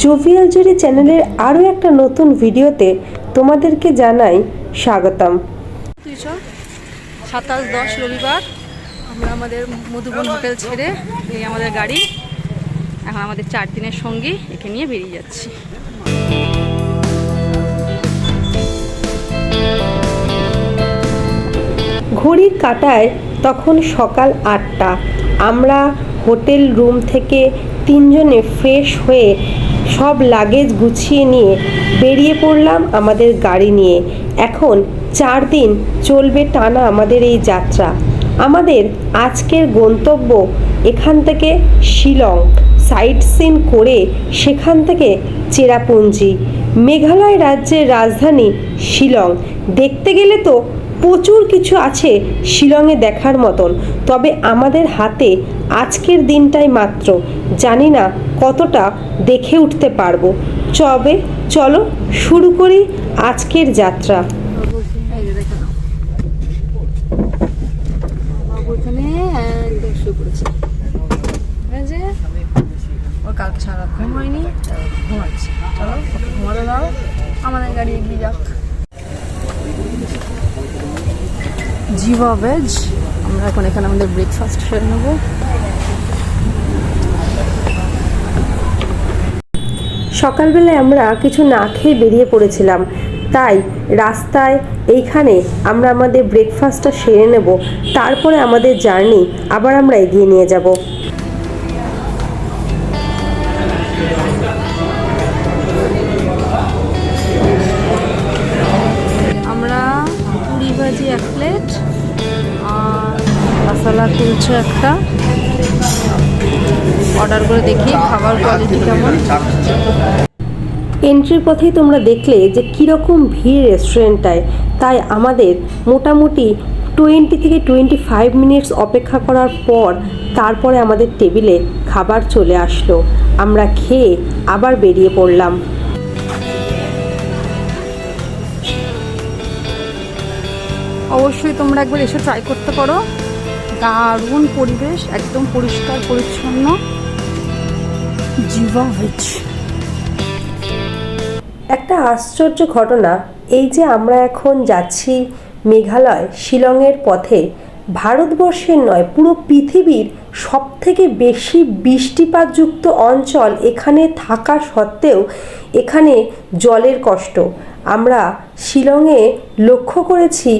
Jovial জুরি চ্যানেলের আরও একটা নতুন ভিডিওতে তোমাদেরকে জানাই স্বাগতম। সাতাশ দশ রবিবার আমরা আমাদের মধুবন হোটেল ছেড়ে এই আমাদের গাড়ি এখন আমাদের চার দিনের সঙ্গী একে নিয়ে বেরিয়ে যাচ্ছি। ঘড়ির কাটায় তখন সকাল আটটা। আমরা হোটেল রুম থেকে তিনজনে ফ্রেশ হয়ে সব লাগেজ গুছিয়ে নিয়ে বেরিয়ে পড়লাম আমাদের গাড়ি নিয়ে। এখন চার দিন চলবে টানা আমাদের এই যাত্রা। আমাদের আজকের গন্তব্য এখান থেকে শিলং, সাইট সিন করে সেখান থেকে চেরাপুঞ্জি। মেঘালয় রাজ্যের রাজধানী শিলং। দেখতে গেলে তো প্রচুর কিছু আছে শিলংয়ে দেখার মতন। তবে আমাদের হাতে আজকের দিনটাই মাত্র। জানি না কতটা দেখে উঠতে পারব। চবে চলো শুরু করি আজকের যাত্রা। ওর কালকে সারা ঘুম হয়নি ঘুমাচ্ছে। চলো ঘুমাতে দাও। আমাদের গাড়ি এগিয়ে যাক। জিভা ভেজ আমরা এখন এখানে আমাদের ব্রেকফাস্ট সেরে নেব। সকালবেলায় আমরা কিছু না খেয়ে বেরিয়ে পড়েছিলাম। তাই রাস্তায় এইখানে আমরা আমাদের ব্রেকফাস্টটা সেরে নেব। তারপরে আমাদের জার্নি আবার আমরা এগিয়ে নিয়ে যাব। কুলচা একটা। অর্ডার করে দেখি খাবার কোয়ালিটি কেমন। এন্ট্রির পথেই তোমরা দেখলে যে কীরকম ভিড় রেস্টুরেন্টটায় তাই আমাদের মোটামুটি টোয়েন্টি থেকে টোয়েন্টি ফাইভ মিনিটস অপেক্ষা করার পর তারপরে আমাদের টেবিলে খাবার চলে আসলো। আমরা খেয়ে আবার বেরিয়ে পড়লাম। অবশ্যই তোমরা একবার এসে ট্রাই করতে পারো। দারুণ পরিবেশ একদম পরিষ্কার পরিচ্ছন্ন। জিভা ভেজ একটা আশ্চর্য ঘটনা এই যে আমরা এখন যাচ্ছি মেঘালয় শিলংয়ের পথে ভারতবর্ষের নয় পুরো পৃথিবীর সব থেকে বেশি বৃষ্টিপাতযুক্ত অঞ্চল এখানে থাকা সত্ত্বেও এখানে জলের কষ্ট। আমরা শিলংয়ে লক্ষ্য করেছি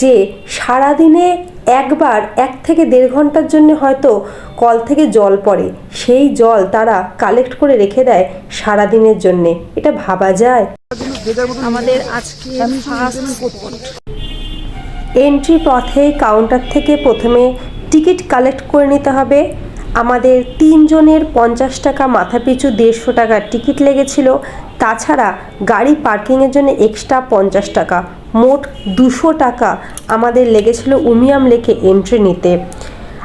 যে সারাদিনে একবার এক থেকে দেড় ঘণ্টার জন্য হয়তো কল থেকে জল পড়ে। সেই জল তারা কালেক্ট করে রেখে দেয় সারাদিনের জন্যে। এটা ভাবা যায়? আমাদের আজকে এন্ট্রি পথে কাউন্টার থেকে প্রথমে টিকিট কালেক্ট করে নিতে হবে। আমাদের তিনজনের পঞ্চাশ টাকা মাথাপিছু দেড়শো টাকার টিকিট লেগেছিল। তাছাড়া গাড়ি পার্কিংয়ের জন্য এক্সট্রা পঞ্চাশ টাকা, মোট দুশো টাকা আমাদের লেগেছিল উমিয়াম লেকে এন্ট্রি নিতে।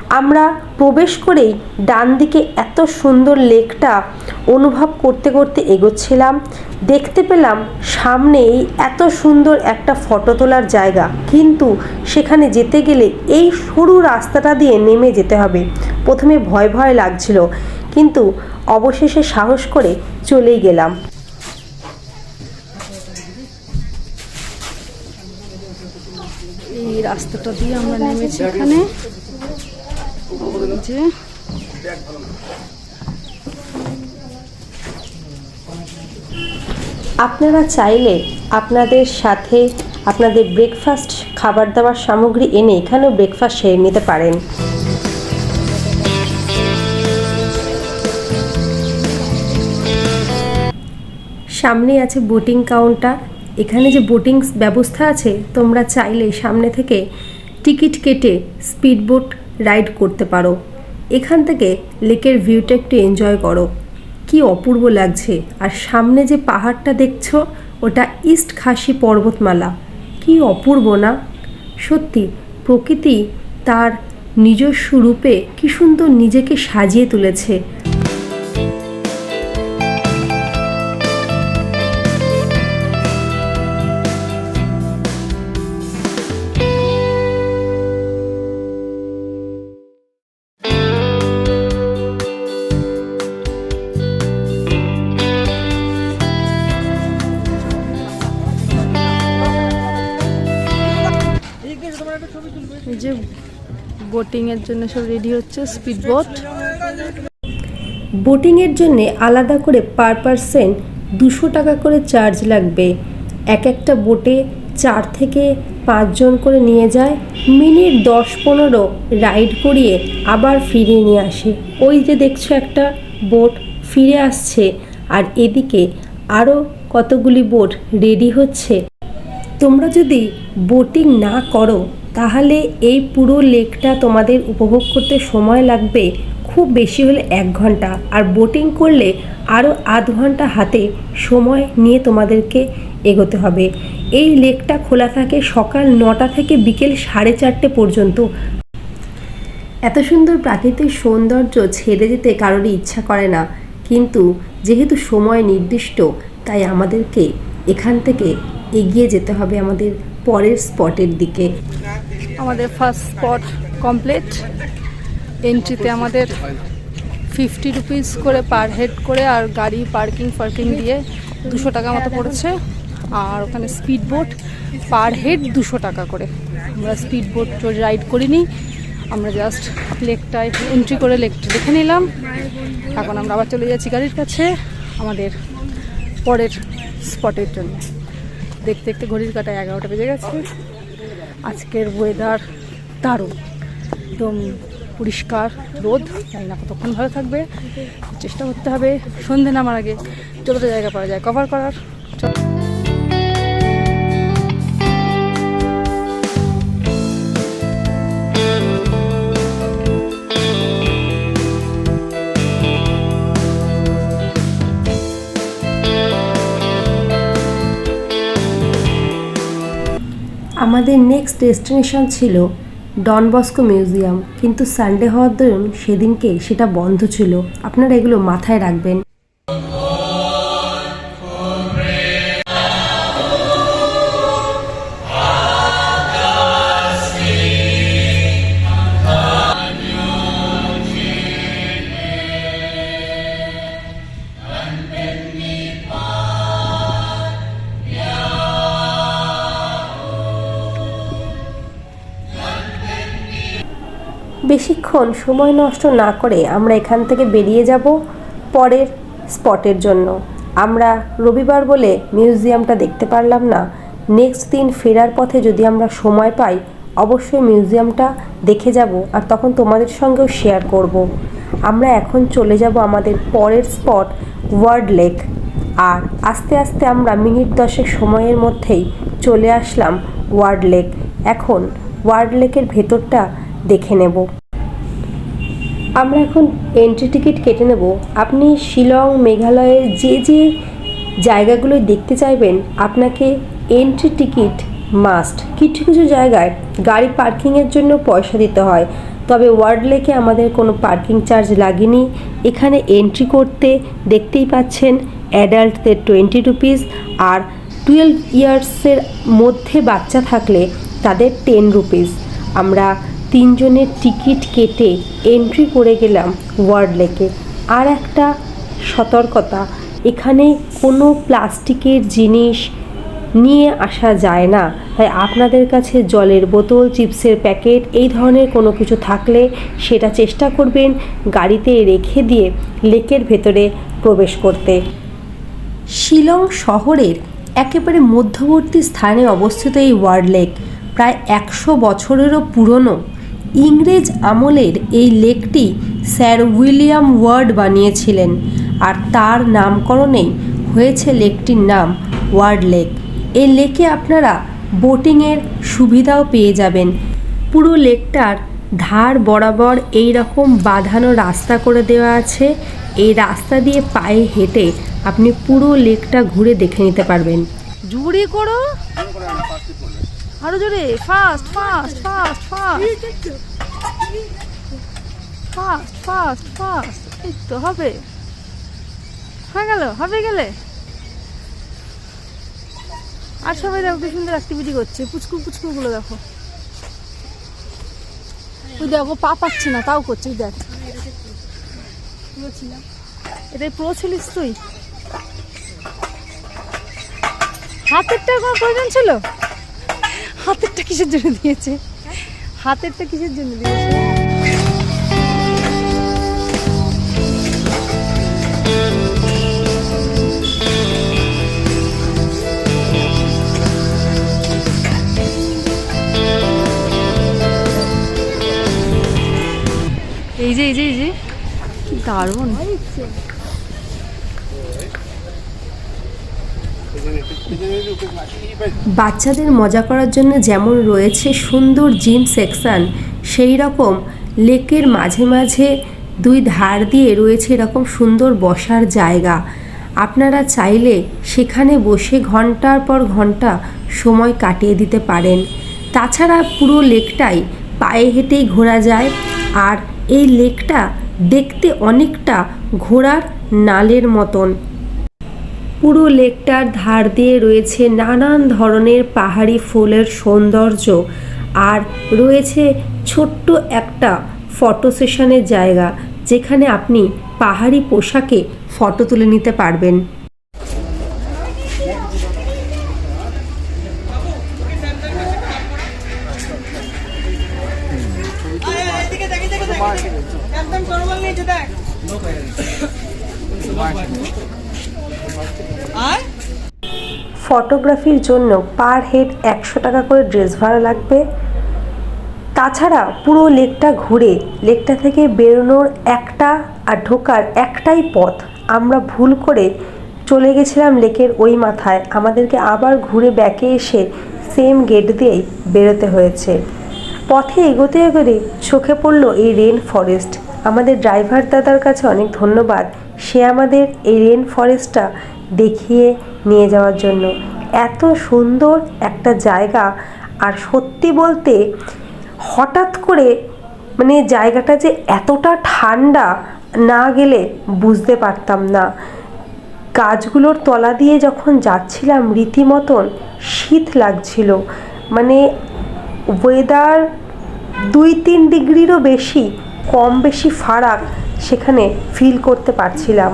আমরা প্রবেশ করেই ডান দিকে এত সুন্দর লেকটা অনুভব করতে করতে এগোচ্ছিলাম। দেখতে পেলাম সামনেই এত সুন্দর একটা ফটো তোলার জায়গা। কিন্তু সেখানে যেতে গেলে এই সরু রাস্তাটা দিয়ে নেমে যেতে হবে। প্রথমে ভয় ভয় লাগছিল কিন্তু অবশেষে সাহস করে চলেই গেলাম। এই রাস্তাটা দিয়ে আমরা নেমেছি এখানে। যে আপনারা চাইলে আপনাদের সাথে আপনাদের ব্রেকফাস্ট খাবার দাবার সামগ্রী এনে এখানেও ব্রেকফাস্ট সেরে নিতে পারেন। সামনে আছে বোটিং কাউন্টার এখানে যে বোটিং ব্যবস্থা আছে, তোমরা চাইলে সামনে থেকে টিকিট কেটে স্পিড বোট রাইড করতে পারো। এখান থেকে লেকের ভিউটা একটু এনজয় করো। কি অপূর্ব লাগছে। আর সামনে যে পাহাড়টা দেখছ, ওটা ইস্ট খাসি পর্বতমালা। কি অপূর্ব না? সত্যি, প্রকৃতি তার নিজস্ব রূপে কি সুন্দর নিজেকে সাজিয়ে তুলেছে। বোটিংয়ের জন্য সব রেডি হচ্ছে স্পিড বোট বোটিংয়ের জন্য আলাদা করে পার পারসেন দুশো টাকা করে চার্জ লাগবে। এক একটা বোটে চার থেকে পাঁচজন করে নিয়ে যায়, মিনিট দশ পনেরো রাইড করিয়ে আবার ফিরিয়ে নিয়ে আসে। ওই যে দেখছ একটা বোট ফিরে আসছে, আর এদিকে আরও কতগুলি বোট রেডি হচ্ছে। তোমরা যদি বোটিং না করো তাহলে এই পুরো লেকটা তোমাদের উপভোগ করতে সময় লাগবে খুব বেশি হলে এক ঘণ্টা। আর বোটিং করলে আরও আধ ঘণ্টা হাতে সময় নিয়ে তোমাদেরকে এগোতে হবে। এই লেকটা খোলা থাকে সকাল নটা থেকে বিকেল সাড়ে চারটে পর্যন্ত। এত সুন্দর প্রাকৃতিক সৌন্দর্য ছেড়ে যেতে কারোরই ইচ্ছা করে না। কিন্তু যেহেতু সময় নির্দিষ্ট, তাই আমাদেরকে এখান থেকে এগিয়ে যেতে হবে আমাদের পরের স্পটের দিকে। আমাদের ফার্স্ট স্পট কমপ্লিট। এন্ট্রিতে আমাদের ফিফটি রুপিস করে পার হেড করে আর গাড়ি পার্কিং ফার্কিং দিয়ে দুশো টাকা মতো পড়েছে। আর ওখানে স্পিড বোট পার হেড দুশো টাকা করে। আমরা স্পিড বোট রাইড করিনি। আমরা জাস্ট লেকটায় এন্ট্রি করে লেকটা দেখে নিলাম। এখন আমরা আবার চলে যাচ্ছি গাড়ির কাছে আমাদের পরের স্পটের জন্য। দেখতে দেখতে ঘড়ির কাটায় এগারোটা বেজে গেছে। আজকের ওয়েদার দারুণ। একদম পরিষ্কার রোদ, জানি না কতক্ষণ ভালো থাকবে। চেষ্টা করতে হবে, সন্ধে নামার আগে যতটা জায়গা পাওয়া যায় কভার করার। চলো। আমাদের নেক্সট ডেস্টিনেশন ছিল ডন বস্কো মিউজিয়াম কিন্তু সানডে হওয়ার দরুন সেদিনকে সেটা বন্ধ ছিল। আপনারা এগুলো মাথায় রাখবেন। বেশিক্ষণ সময় নষ্ট না করে আমরা এখান থেকে বেরিয়ে যাব পরের স্পটের জন্য। আমরা রবিবার বলে মিউজিয়ামটা দেখতে পারলাম না। নেক্সট দিন ফেরার পথে যদি আমরা সময় পাই, অবশ্যই মিউজিয়ামটা দেখে যাব আর তখন তোমাদের সঙ্গেও শেয়ার করব। আমরা এখন চলে যাব আমাদের পরের স্পট, ওয়ার্ড লেক। আর আস্তে আস্তে আমরা মিনিট দশেক সময়ের মধ্যেই চলে আসলাম ওয়ার্ড লেক। এখন ওয়ার্ড লেকের ভেতরটা দেখে নেব। আমরা এখন এন্ট্রি টিকিট কেটে নেব। আপনি শিলং, মেঘালয়ের যে যে জায়গাগুলো দেখতে চাইবেন, আপনাকে এন্ট্রি টিকিট মাস্ট কিছু কিছু জায়গায় গাড়ি পার্কিংয়ের জন্য পয়সা দিতে হয়। তবে ওয়ার্ড লেকে আমাদের কোনো পার্কিং চার্জ লাগেনি। এখানে এন্ট্রি করতে দেখতেই পাচ্ছেন অ্যাডাল্টদের টোয়েন্টি রুপিস আর টুয়েলভ ইয়ার্সের মধ্যে বাচ্চা থাকলে তাদের টেন রুপিস আমরা তিনজনের টিকিট কেটে এন্ট্রি করে গেলাম ওয়ার্ড লেকে। আর একটা সতর্কতা, এখানে কোনো প্লাস্টিকের জিনিস নিয়ে আসা যায় না। তাই আপনাদের কাছে জলের বোতল, চিপসের প্যাকেট এই ধরনের কোনো কিছু থাকলে সেটা চেষ্টা করবেন গাড়িতে রেখে দিয়ে লেকের ভেতরে প্রবেশ করতে। শিলং শহরের একেবারে মধ্যবর্তী স্থানে অবস্থিত এই ওয়ার্ড লেক প্রায় একশো বছরেরও পুরনো। ইংরেজ আমলের এই লেকটি স্যার উইলিয়াম ওয়ার্ড বানিয়েছিলেন আর তার নামকরণেই হয়েছে লেকটির নাম ওয়ার্ড লেক। এই লেকে আপনারা বোটিংয়ের সুবিধাও পেয়ে যাবেন। পুরো লেকটার ধার বরাবর এই রকম বাঁধানো রাস্তা করে দেওয়া আছে। এই রাস্তা দিয়ে পায়ে হেঁটে আপনি পুরো লেকটা ঘুরে দেখে নিতে পারবেন। জুড়ি করো। আরও জোরে fast fast fast fast fast fast এই তো হবে। হয়ে গেল, হবে গেলে। আর সবাই দেখো কি সুন্দর অ্যাক্টিভিটি করছে। পুচকু পুচকু গুলো দেখো। ওই দেখো, পা পাচ্ছে না, তাও করছে দেখ। এটাই প্রো ছিলিস তুই। হাতেরটা কোনো প্রয়োজন ছিল? কিসের জন্য দিয়েছে? হাতেরটা কিসের জন্য দিয়েছে? এই যে এই যে এই যে। দারুণ। বাচ্চাদের মজা করার জন্য যেমন রয়েছে সুন্দর জিম সেকশন, সেই রকম লেকের মাঝে মাঝে দুই ধার দিয়ে রয়েছে এরকম সুন্দর বসার জায়গা। আপনারা চাইলে সেখানে বসে ঘণ্টার পর ঘণ্টা সময় কাটিয়ে দিতে পারেন। তাছাড়া পুরো লেকটাই পায়ে হেঁটেই ঘোরা যায় আর এই লেকটা দেখতে অনেকটা ঘোড়ার নালের মতন। পুরো লেকটার ধার দিয়ে রয়েছে নানান ধরনের পাহাড়ি ফুলের সৌন্দর্য। আর রয়েছে ছোট্ট একটা ফটো সেশনের জায়গা, যেখানে আপনি পাহাড়ি পোশাকে ফটো তুলে নিতে পারবেন। ফটোগ্রাফির জন্য পার হেড একশো টাকা করে ড্রেস ভাড়া লাগবে। তাছাড়া পুরো লেকটা ঘুরে, লেকটা থেকে বেরোনোর একটা আর ঢোকার একটাই পথ। আমরা ভুল করে চলে গেছিলাম লেকের ওই মাথায়। আমাদেরকে আবার ঘুরে ব্যাকে এসে সেম গেট দিয়েই বেরোতে হয়েছে। পথে এগোতে এগোতে চোখে পড়ল এই রেন ফরেস্ট আমাদের ড্রাইভার দাদার কাছে অনেক ধন্যবাদ। সে আমাদের এই রেন ফরেস্টটা দেখিয়ে নিয়ে যাওয়ার জন্য। এত সুন্দর একটা জায়গা। আর সত্যি বলতে হঠাৎ করে মানে জায়গাটা যে এতটা ঠান্ডা না গেলে বুঝতে পারতাম না। গাছগুলোর তলা দিয়ে যখন যাচ্ছিলাম রীতিমতন শীত লাগছিল। মানে ওয়েদার দুই তিন ডিগ্রিরও বেশি, কম বেশি ফারাক সেখানে ফিল করতে পারছিলাম।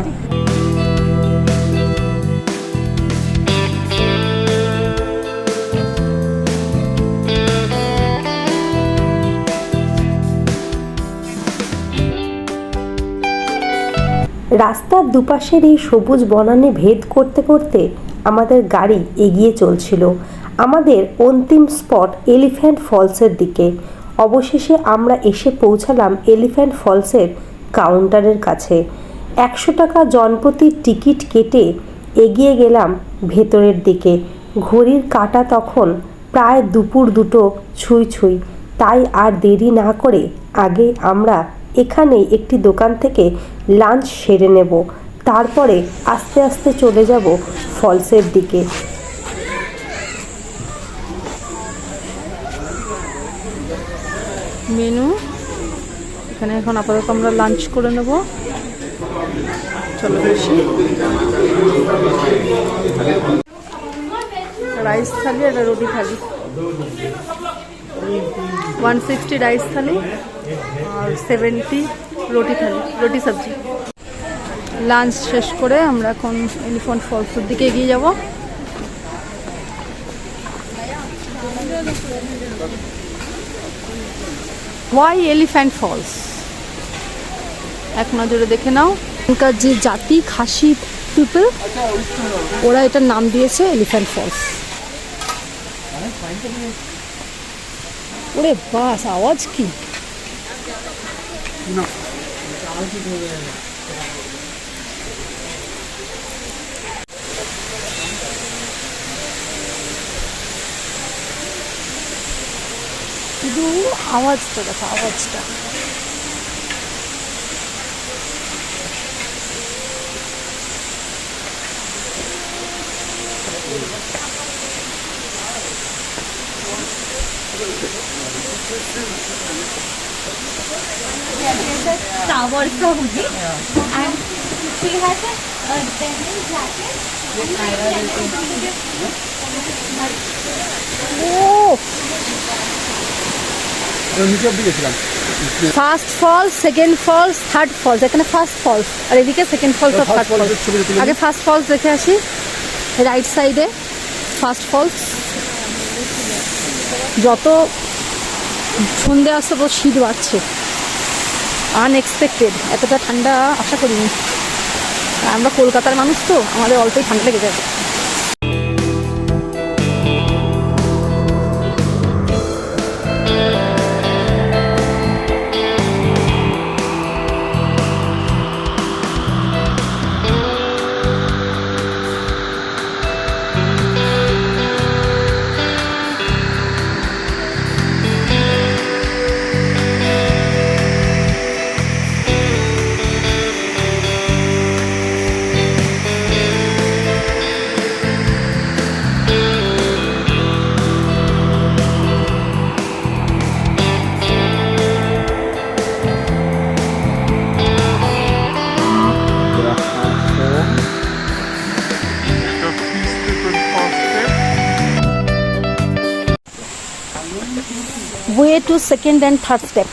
রাস্তার দুপাশের এই সবুজ বনানে ভেদ করতে করতে আমাদের গাড়ি এগিয়ে চলছিল। আমাদের অন্তিম স্পট এলিফ্যান্ট ফলসের দিকে। অবশেষে আমরা এসে পৌঁছালাম এলিফ্যান্ট ফলসের কাউন্টারের কাছে। একশো টাকা জনপ্রতি টিকিট কেটে এগিয়ে গেলাম ভেতরের দিকে। ঘড়ির কাঁটা তখন প্রায় দুপুর দুটো ছুঁই ছুঁই। তাই আর দেরি না করে আগে আমরা এখানেই একটি দোকান থেকে লাঞ্চ সেরে নেব। তারপরে আস্তে আস্তে চলে যাব ফলসের দিকে। মেনু? এখানে এখন আপাতত আমরা লাঞ্চ করে নেব। চলো বেশি রাইস থালি আর রুটি thali. One sixty rice thali. আর সেভেন্টি রুটি থালি, রুটি সবজি। লাঞ্চ শেষ করে আমরা এখন এলিফ্যান্ট ফলসের দিকে এগিয়ে যাব। ওয়াই এলিফ্যান্ট ফলস এক নজরে দেখে নাও। এখানকার যে জাতি, খাসি পিপল ওরা এটার নাম দিয়েছে এলিফ্যান্ট ফলস ওরে বাস, আওয়াজ কি? 누나. 아주 좋아요. ಇದು ಆವಾಜ್ ತಗಪ್ಪ ಆವಾಜ್ Thank you. Tower probably and she has a, a denim jacket. First falls second falls third falls এখানে ফার্স্ট ফলস আর এদিকে সেকেন্ড ফলস আর থার্ড ফলস আগে ফার্স্ট ফলস দেখে আসি। রাইট সাইডে ফার্স্ট ফলস যত সন্ধে আসতে পর শীত বাড়ছে। আনএক্সপেক্টেড এতটা ঠান্ডা আশা করিনি। আমরা কলকাতার মানুষ তো, আমাদের অল্পই ঠান্ডা লেগে যাবে to second and third step.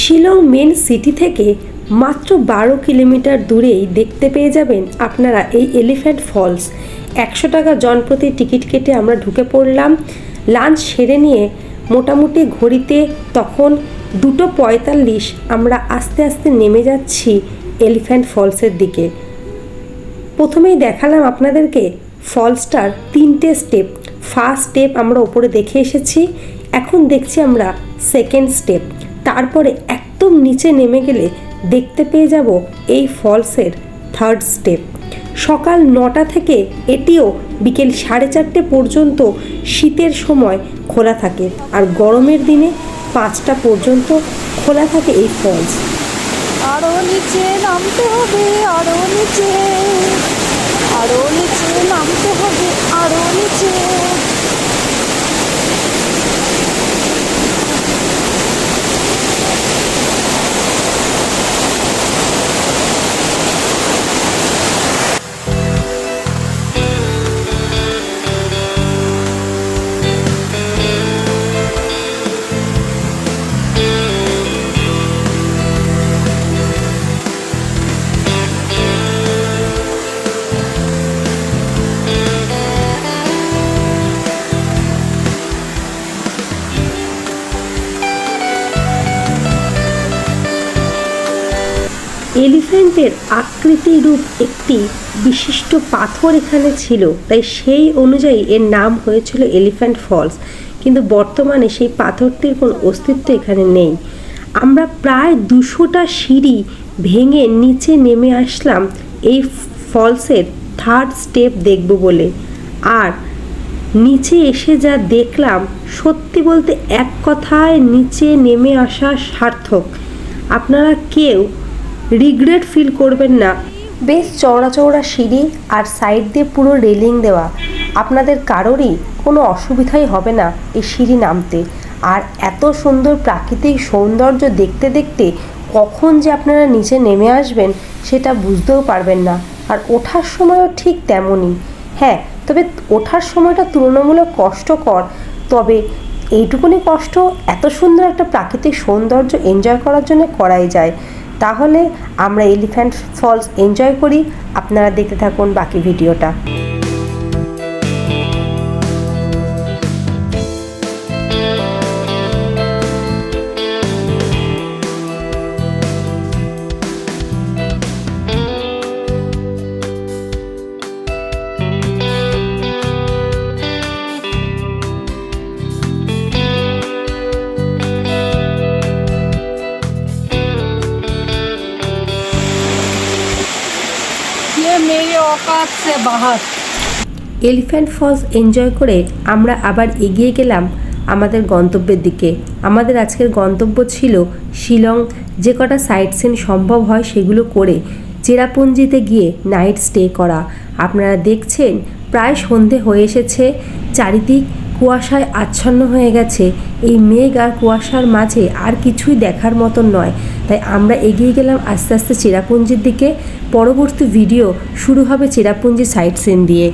Shillong main city থেকে মাত্র বারো কিলোমিটার দূরেই দেখতে পেয়ে যাবেন আপনারা এই এলিফ্যান্ট ফলস। একশো টাকা জনপ্রতি টিকিট কেটে আমরা ঢুকে পড়লাম। লাঞ্চ সেরে নিয়ে মোটামুটি ঘড়িতে তখন দুটো পঁয়তাল্লিশ আমরা আস্তে আস্তে নেমে যাচ্ছি এলিফ্যান্ট ফলসের দিকে। প্রথমেই দেখালাম আপনাদেরকে ফলসটার তিনটে স্টেপ। ফার্স্ট স্টেপ আমরা ওপরে দেখে এসেছি, এখন দেখছি আমরা সেকেন্ড স্টেপ। তারপরে একদম নিচে নেমে গেলে দেখতে পেয়ে যাব এই ফলসের থার্ড স্টেপ। সকাল নটা থেকে এটিও বিকেল সাড়ে চারটে পর্যন্ত শীতের সময় খোলা থাকে আর গরমের দিনে পাঁচটা পর্যন্ত খোলা থাকে এই ফলস। আরও নিচে নামতে হবে, আরও নিচে। আরও নিচে নামতে হবে আরও নিচে। এলিফ্যান্টের আকৃতি রূপ একটি বিশিষ্ট পাথর এখানে ছিল। তাই সেই অনুযায়ী এর নাম হয়েছিল এলিফ্যান্ট ফলস কিন্তু বর্তমানে সেই পাথরটির কোনো অস্তিত্ব এখানে নেই। আমরা প্রায় দুশোটা সিঁড়ি ভেঙে নিচে নেমে আসলাম এই ফলসের থার্ড স্টেপ দেখব বলে। আর নিচে এসে যা দেখলাম সত্যি বলতে এক কথায় নিচে নেমে আসা সার্থক। আপনারা কেউ রিগ্রেট ফিল করবেন না। বেশ চওড়া চওড়া সিঁড়ি আর সাইড দিয়ে পুরো রেলিং দেওয়া। আপনাদের কারোরই কোনো অসুবিধাই হবে না এই সিঁড়ি নামতে। আর এত সুন্দর প্রাকৃতিক সৌন্দর্য দেখতে দেখতে কখন যে আপনারা নিচে নেমে আসবেন সেটা বুঝতেও পারবেন না। আর ওঠার সময়ও ঠিক তেমনই। হ্যাঁ তবে ওঠার সময়টা তুলনামূলক কষ্টকর। তবে এইটুকুনি কষ্ট এত সুন্দর একটা প্রাকৃতিক সৌন্দর্য এনজয় করার জন্য করাই যায়। তাহলে আমরা এলিফ্যান্ট ফলস এনজয় করি। আপনারা দেখতে থাকুন বাকি ভিডিওটা। औकात से बाहर এলিফ্যান্ট ফলস এনজয় করে আমরা আবার এগিয়ে গেলাম আমাদের গন্তব্যের দিকে আমাদের আজকের গন্তব্য ছিল শিলং যে কটা সাইট সিন সম্ভব হয় সেগুলো করে চেরাপুঞ্জিতে গিয়ে নাইট স্টে করা আপনারা দেখছেন প্রায় সন্ধে হয়ে এসেছে চারিদিক কুয়াশায় আচ্ছন্ন হয়ে গেছে এই মেঘ আর কুয়াশার মাঝে আর কিছুই দেখার মতন নয় তাই আমরা এগিয়ে গেলাম আস্তে আস্তে চেরাপুঞ্জির দিকে। পরবর্তী ভিডিও শুরু হবে চেরাপুঞ্জি সাইট সিন দিয়ে।